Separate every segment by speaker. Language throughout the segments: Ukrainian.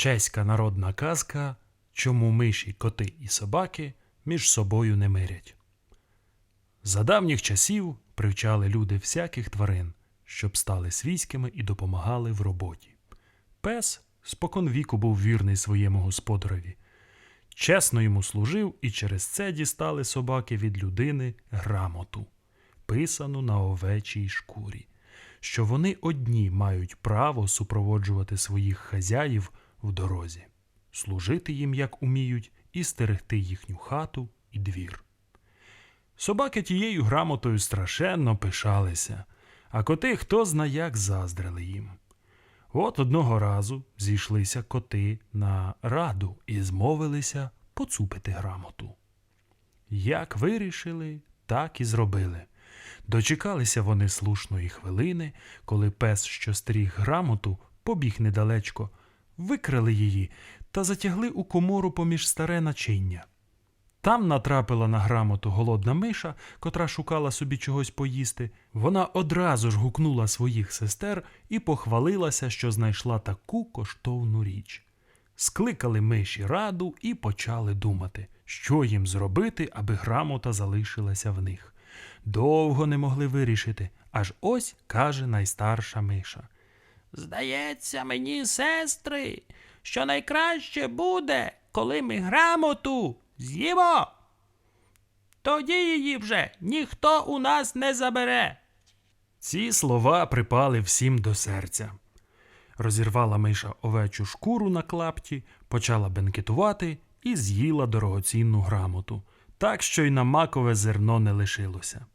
Speaker 1: Чеська народна казка, чому миші, коти і собаки між собою не мирять. За давніх часів привчали люди всяких тварин, щоб стали свійськими і допомагали в роботі. Пес спокон віку був вірний своєму господареві. Чесно йому служив, і через це дістали собаки від людини грамоту, писану на овечій шкурі, що вони одні мають право супроводжувати своїх хазяїв в дорозі, служити їм, як уміють, і стерегти їхню хату і двір. Собаки тією грамотою страшенно пишалися, а коти хто зна як заздрили їм. От одного разу зійшлися коти на раду і змовилися поцупити грамоту. Як вирішили, так і зробили. Дочекалися вони слушної хвилини, коли пес, що стріг грамоту, побіг недалечко, викрали її та затягли у комору поміж старе начиння. Там натрапила на грамоту голодна миша, котра шукала собі чогось поїсти. Вона одразу ж гукнула своїх сестер і похвалилася, що знайшла таку коштовну річ. Скликали миші раду і почали думати, що їм зробити, аби грамота залишилася в них. Довго не могли вирішити, аж ось каже найстарша миша.
Speaker 2: Здається мені, сестри, що найкраще буде, коли ми грамоту з'їмо. Тоді її вже ніхто у нас не забере.
Speaker 1: Ці слова припали всім до серця. Розірвала миша овечу шкуру на клапті, почала бенкетувати і з'їла дорогоцінну грамоту, так що й на макове зерно не лишилося.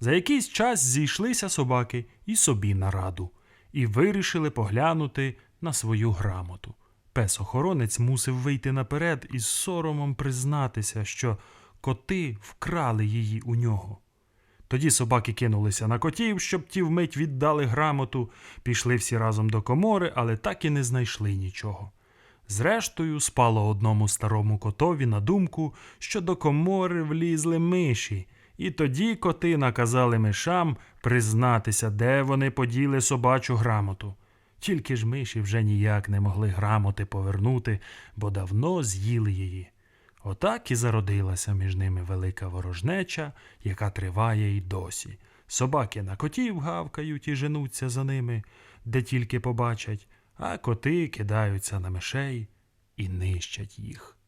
Speaker 1: За якийсь час зійшлися собаки і собі на раду, і вирішили поглянути на свою грамоту. Пес-охоронець мусив вийти наперед і з соромом признатися, що коти вкрали її у нього. Тоді собаки кинулися на котів, щоб ті вмить віддали грамоту, пішли всі разом до комори, але так і не знайшли нічого. Зрештою, спало одному старому котові на думку, що до комори влізли миші, і тоді коти наказали мишам признатися, де вони поділи собачу грамоту. Тільки ж миші вже ніяк не могли грамоти повернути, бо давно з'їли її. Отак і зародилася між ними велика ворожнеча, яка триває й досі. Собаки на котів гавкають і женуться за ними, де тільки побачать, а коти кидаються на мишей і нищать їх.